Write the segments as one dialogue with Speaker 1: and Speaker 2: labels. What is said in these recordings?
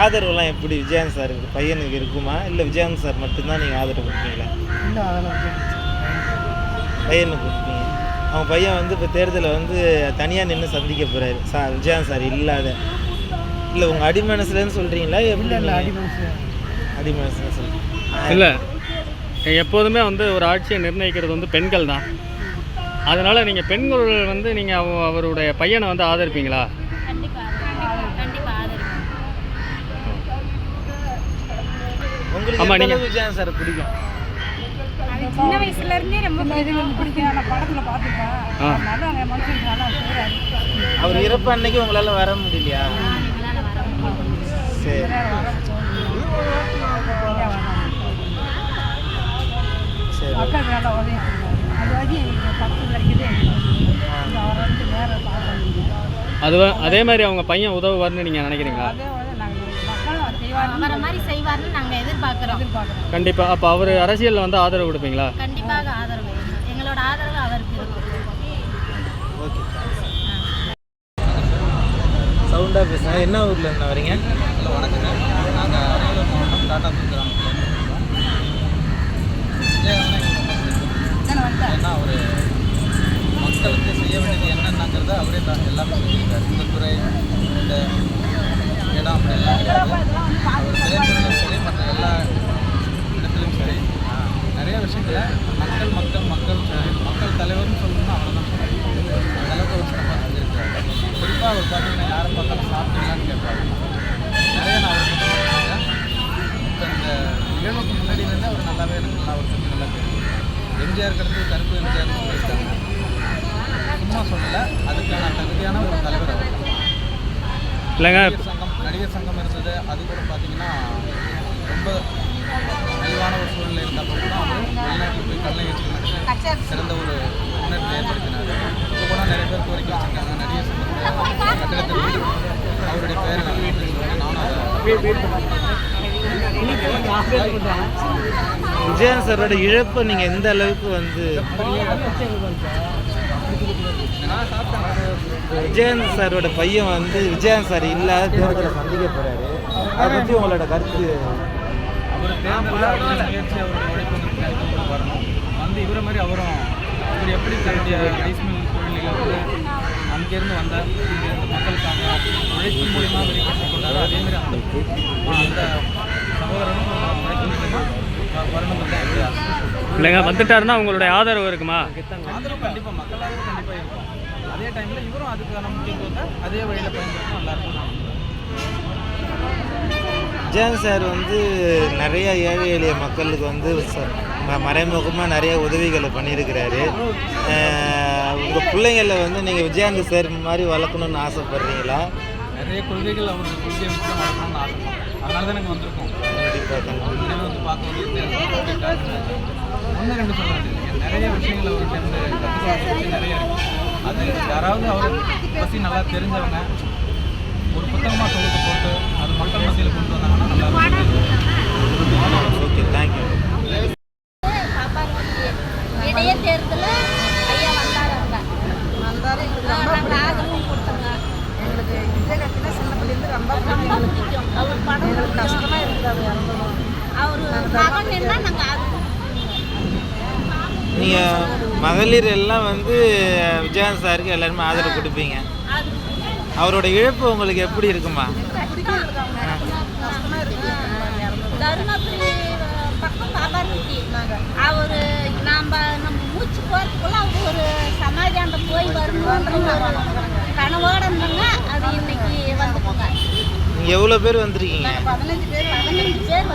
Speaker 1: ஆதரவுலாம் எப்படி விஜயகாந்த் சார் பையனுக்கு இருக்குமா? இல்லை விஜயகாந்த் சார் மட்டும்தான் நீங்கள் ஆதரவு கொடுப்பீங்களா?
Speaker 2: இல்லை அதெல்லாம்
Speaker 1: பையனுக்கு கொடுப்பீங்க. அவங்க பையன் வந்து இப்போ தேர்தலில் வந்து தனியாக நின்று சந்திக்க போகிறாரு சா விஜயகாந்த் சார் இல்லாத. இல்லை உங்கள் அடிமனசுலன்னு சொல்கிறீங்களா எப்படி
Speaker 2: இல்லை அடிமனசு
Speaker 1: அடிமனசுல சொல்கிறீங்க
Speaker 3: இல்லை எப்போதுமே வந்து ஒரு ஆட்சியை நிர்ணயிக்கிறது வந்து பெண்கள் தான் அதனால் நீங்கள் பெண்கள் வந்து நீங்கள் அவ அவருடைய பையனை வந்து ஆதரிப்பீங்களா
Speaker 4: கண்டிப்பா ஆதரிப்போம். கண்டிப்பா ஆதரிப்போம்.
Speaker 1: உங்களுக்கு எந்த
Speaker 3: நீங்க-
Speaker 1: அளவுக்கு சார் பிடிக்கும்?
Speaker 4: சின்ன வயசுல இருந்தே ரொம்ப பிடிக்கும்.
Speaker 2: நான் படத்தில் செய்கிறாரு
Speaker 1: அவர் இறப்பு அன்னைக்கு உங்களால் வர முடியலையா. சரி. சரி.
Speaker 2: மக்களுக்கு நல்லா உதவி அது வரைக்கும் பத்து கிடைக்குது.
Speaker 3: அது மாதிரி அவங்க பையன் உதவுவார்னு நீங்கள் நினைக்கிறீங்களா?
Speaker 4: அவரை மாதிரி செய்வார்னு நாங்க எதிர்பார்க்கிறோம்.
Speaker 3: கண்டிப்பாக அப்போ அவர் அரசியலில் வந்து ஆதரவு கொடுப்பீங்களா?
Speaker 4: கண்டிப்பாக ஆதரவு. எங்க- எங்களோட ஆதரவு அவருக்கு
Speaker 1: சவுண்டாக பேசுங்க என்ன ஊரில் இருந்து வரீங்க?
Speaker 5: வணக்கங்க நாங்கள் அரியலூர் மாவட்டம் டாட்டாபுரம் கிராமத்தில் ஏன்னா அவர் மக்களுக்கு செய்ய வேண்டியது என்னென்னங்கிறத அவரே தான் எல்லாமே சொல்லியிருக்காரு. இந்த துறை இந்த இடம் அப்படி எல்லாம் கிடையாது சரி மற்ற எல்லா இடத்துலையும் சரி. நிறைய விஷயங்களை மக்கள் மக்கள் மக்கள் மக்கள் தலைவர்னு சொல்லணும்னா அவர் தான் சொல்லணும் அந்த அளவுக்கு அவர் சிறப்பாக செஞ்சிருக்காரு குறிப்பாக அவர் பார்த்தீங்கன்னா யாரை பார்த்தாலும் சாப்பிட்டீங்களான்னு கேட்பாரு. நிறைய நான் அவர் இப்போ இந்த நிகழ்வுக்கு முன்னாடியிலேருந்து அவர் நல்லாவே எனக்கு நல்லா அவர் பற்றி நல்லா தெரியும் எம்ஜிஆர் கடந்து கருப்பு எம்ஜிஆர்னு சொல்லியிருக்காங்க. சும்மா சொல்லலை. அதுக்கான தகுதியான ஒரு தலைவர் அவர்.
Speaker 3: இல்லைங்க.
Speaker 5: நடிகர் சங்கம் இருந்தது அது கூட பார்த்தீங்கன்னா ரொம்ப நலிவான ஒரு சூழ்நிலை இருந்தப்போ கூட அவர் வெளிநாட்டில் போய் கல்லை வச்சுக்கிட்டு சிறந்த ஒரு முன்னேற்றம் ஏற்படுத்தினார். இப்போ கூட நிறைய பேர் கோரிக்கை வச்சுருக்காங்க நடிகர் சங்கத்தை கட்டிடத்தில் அவருடைய பெயரை நான் நானும் அதை
Speaker 1: விஜயன் சாரோட இழப்பை நீங்கள் எந்த அளவுக்கு வந்து விஜயகாந்த் சாரோட பையன் வந்து விஜயகாந்த் சார் இல்லாத தேர்தலை சந்திக்க போகிறாரு அதை பற்றி உங்களோட கருத்து?
Speaker 5: அவர் வந்து வரணும் இவரை மாதிரி அவரும் இவர் எப்படி தன்னுடைய ரைஸ் மில் தொழிலில் வந்து அங்கேருந்து வந்த இங்கேருந்து மக்களுக்காக உழைப்பு மூலியமாக வெளி கற்றுக் கொண்டாரோ அதேமாதிரி அந்த அந்த சகோதரனும் உழைப்பு மூலியமாக வரணுங்கிறது தான்
Speaker 3: இல்லைங்க வந்துட்டாருன்னா உங்களுடைய ஆதரவு இருக்குமா?
Speaker 5: ஆதரவு கண்டிப்பாக மக்களால் கண்டிப்பாக இருக்கும். அதே டைமில் இவரும் அதுக்கான முக்கியத்துவத்தை அதே வழியில் பயன்படுத்தினா நல்லா இருக்கும் நான் நம்புறேன்.
Speaker 1: விஜயகாந்த் சார் வந்து நிறைய ஏழை எளிய மக்களுக்கு வந்து மறைமுகமாக நிறைய உதவிகளை பண்ணியிருக்கிறாரு. உங்கள் பிள்ளைங்கள வந்து நீங்கள் விஜயகாந்த் சார் மாதிரி வளர்க்கணும்னு ஆசைப்படுறீங்களா?
Speaker 5: நிறைய கொள்கைகள் அவருடைய கொள்கையை வச்சு தான் வளர்க்கணும்னு ஆசை அதனால தான் எனக்கு வந்திருக்கோம்.
Speaker 1: கண்டிப்பாக
Speaker 5: இனிமே வந்து பார்க்க வந்து ஒன்று ரெண்டு சொல்ல நிறைய விஷயங்கள் அவர்கிட்ட இருந்து கற்றுக்க நிறைய இருக்கு. அது யாராவது அவர் பற்றி நல்லா தெரிஞ்சவங்க ஒரு புத்தகமாக தொகுத்து போட்டு அது மக்கள் மத்தியில் கொண்டு வந்தாங்கன்னா நல்லா இருக்கும்.
Speaker 1: ஓகே தேங்க்யூ
Speaker 4: பாப்பாக்கு இடையே தேர்தல் ஐயா வந்தார் அங்க
Speaker 2: வந்தாரு
Speaker 4: நாங்கள் ஆதரவும் கொடுத்தோங்க
Speaker 2: எங்களுக்கு விஜயகாந்த்னா சின்ன பிள்ளைலேருந்து ரொம்ப
Speaker 4: ரொம்ப பிடிக்கும் அவர் படம்
Speaker 2: எங்களுக்கு கஷ்டமாக இருக்குது அவர் இறந்ததும்
Speaker 4: அவர் மகன் என்ன நாங்கள் ஆதரவு
Speaker 1: நீங்கள் மகளிர் எல்லாம் வந்து விஜயகாந்த் சாருக்கு எல்லாருமே ஆதரவு கொடுப்பீங்க. அவரோட இழப்பு உங்களுக்கு எப்படி இருக்குமா?
Speaker 4: தருமபுரி பக்கம் பாபார்பட்டி அவர் நாம் நம்ம மூச்சு போகிறதுக்குள்ள அவங்க ஒரு சமாதியாண்டம் போய் வரணும் கனவோட இருந்தாங்க அது இன்னைக்கு வந்துட்டாங்க
Speaker 1: நீங்கள் எவ்வளோ பேர் வந்திருக்கீங்க?
Speaker 2: பதினஞ்சு பேர்
Speaker 4: பதினஞ்சு பேர்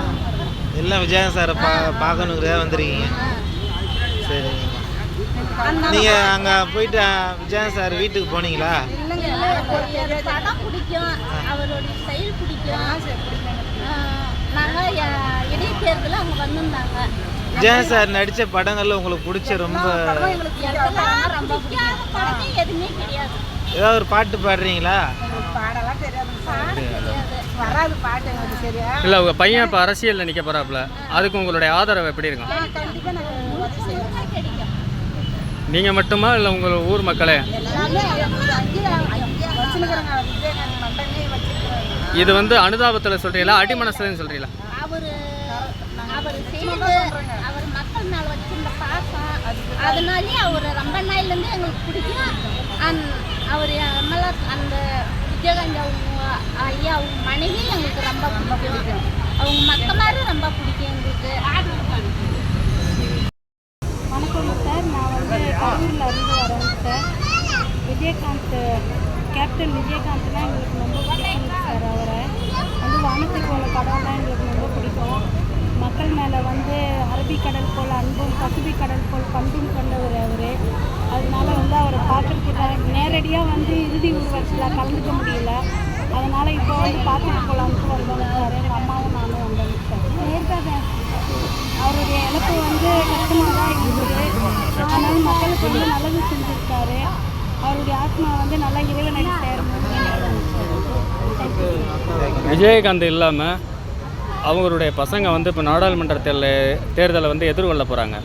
Speaker 1: எல்லாம் விஜயகாந்த் சாரை பா பார்க்கணுங்கிறதா வந்திருக்கீங்க. சரிங்க நீங்கள் அங்கே போயிட்டு விஜயகாந்த் சார் வீட்டுக்கு போனீங்களா?
Speaker 4: அவருடைய படம் பிடிக்கும் அவருடைய செயல் பிடிக்கும். நாங்கள் இடைத்தேர்தலில் அவங்க வந்திருந்தாங்க.
Speaker 1: விஜயகாந்த் சார் நடித்த படங்கள்ல உங்களுக்கு பிடிச்ச ரொம்ப
Speaker 4: எதுவுமே கிடையாது.
Speaker 1: ஏதாவது ஒரு பாட்டு பாடுறீங்களா?
Speaker 2: பாடலாம் தெரியாது. வராது பாட்டு சரியா?
Speaker 3: இல்லை உங்கள் பையன் இப்போ அரசியலில் நிற்க போகிறாப்புல அதுக்கு உங்களுடைய ஆதரவு எப்படி இருக்கும்
Speaker 2: கண்டிப்பாக நாங்கள் உதவி செய்வோம்
Speaker 4: சுத்தமாக கிடைக்கும்
Speaker 3: நீங்கள் மட்டுமா இல்லை உங்கள் ஊர் மக்களே? இது வந்து அனுதாபத்தில் சொல்கிறீங்களா அடிமனசுலன்னு சொல்கிறீங்களா
Speaker 4: அவர் மக்கள் மேல வச்சிருந்த பாசம் அதனாலே அவர் ரொம்ப நாள்லேருந்து எங்களுக்கு பிடிக்கும். அந் அவர் மேலே அந்த விஜயகாந்த் அவங்க ஐயா அவங்க மனைவி எங்களுக்கு ரொம்ப பிடிக்கும். அவங்க மக்களாரும் ரொம்ப பிடிக்கும் எங்களுக்கு
Speaker 2: வணக்கம் சார் நான் வந்து கரூரில் இருந்து வரேன் சார். விஜயகாந்த் கேப்டன் விஜயகாந்த் தான் எங்களுக்கு ரொம்ப பிடிக்கும் சார் அவரை. வந்து வானத்துக்கு போல படம்லாம் எங்களுக்கு ரொம்ப பிடிக்கும். மக்கள் மேலே வந்து அரபிக்கடல் போல் அன்பும் பசுபிக் கடல் போல் பண்பும் கொண்டவர் அவர். அதனால வந்து அவரை பார்க்குறதுக்கு நேரடியாக வந்து இறுதி ஊர்வலத்தில் கலந்துக்க முடியல. அதனால் இப்போ வந்து பார்த்துட்டு போகலான்ட்டு வந்தோம் சார். எங்கள் அம்மாவும் நான் வந்தோம் சார் நேர்காக அவருடைய இழப்பு வந்து கஷ்டமாக தான் இருந்தது வந்து நல்லது செஞ்சுருக்காரு. அவருடைய ஆத்மா வந்து நல்லா இறைவனை சேரணும்னு வேண்டிக்கிறேன் சார்.
Speaker 3: விஜயகாந்த் இல்லாமல் அவங்களுடைய பசங்க வந்து இப்போ நாடாளுமன்ற தேர்தல் தேர்தலை வந்து எதிர்கொள்ள போகிறாங்க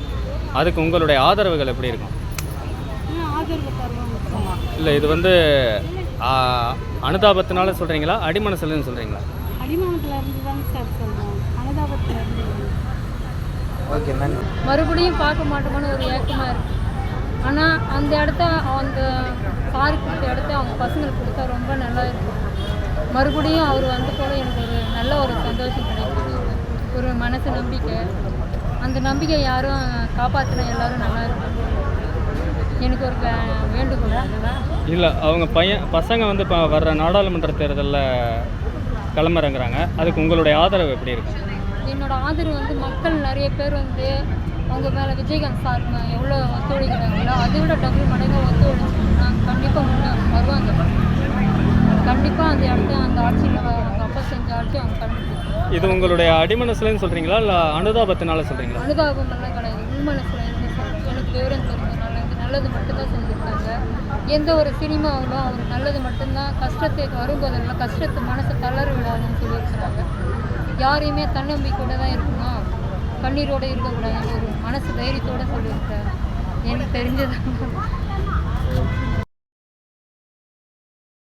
Speaker 3: அதுக்கு உங்களுடைய ஆதரவுகள் எப்படி இருக்கும்? இல்லை இது வந்து அனுதாபத்தினால சொல்கிறீங்களா அடிமனசுலன்னு சொல்கிறீங்களா
Speaker 6: மறுபடியும் பார்க்க மாட்டோமான்னு ஒரு ஏக்கமாக இருக்குது ஆனால் அந்த இடத்த அந்த சாரி கொடுத்த இடத்த அவங்க பசங்களுக்கு கொடுத்தா ரொம்ப நல்லா இருக்கும். மறுபடியும் அவர் வந்து போல எனக்கு ஒரு நல்ல ஒரு சந்தோஷம் கிடைக்குது ஒரு மனசு நம்பிக்கை. அந்த நம்பிக்கை யாரும் காப்பாற்றினா எல்லாரும் நல்லா இருக்கும் எனக்கு ஒரு வேண்டுகோள்.
Speaker 3: இல்லை அவங்க பையன் பசங்க வந்து இப்போ வர்ற நாடாளுமன்ற தேர்தலில் களமிறங்குறாங்க அதுக்கு உங்களுடைய ஆதரவு எப்படி இருக்கும்
Speaker 6: என்னோட ஆதரவு வந்து மக்கள் நிறைய பேர் வந்து அவங்க மேலே விஜயகாந்த் சார் எவ்வளோ ஒத்துழைக்கிறாங்களோ அதை விட டபுள் மடங்காக ஒத்துழைச்சிங்கன்னா கண்டிப்பாக முன்னே வருவாங்க. கண்டிப்பாக அந்த இடத்த அந்த ஆட்சியில் அவங்க அப்பா செஞ்ச ஆட்சி அவங்க கண்டிப்பாக
Speaker 3: இது உங்களுடைய அடிமனசுலன்னு சொல்கிறீங்களா இல்லை அனுதாபத்தினால சொல்கிறீங்களா
Speaker 6: அனுதாபம் எல்லாம் கிடையாது உள்மனசில் இருந்து. எனக்கு விவரம் தெரிஞ்சனால வந்து நல்லது மட்டும்தான் செஞ்சுருக்காங்க. எந்த ஒரு சினிமாவிலும் அவர் நல்லது மட்டும்தான் கஷ்டத்துக்கு வரும்போதெல்லாம் கஷ்டத்தை மனசை தளர விடாதுன்னு சொல்லியிருக்கிறாங்க. யாரையுமே தன்னம்பிக்கையோட தான் இருக்கணும். கண்ணீரோடு இருக்கக்கூடாது ஒரு மனசு தைரியத்தோடு சொல்லியிருக்காரு. எனக்கு தெரிஞ்சது.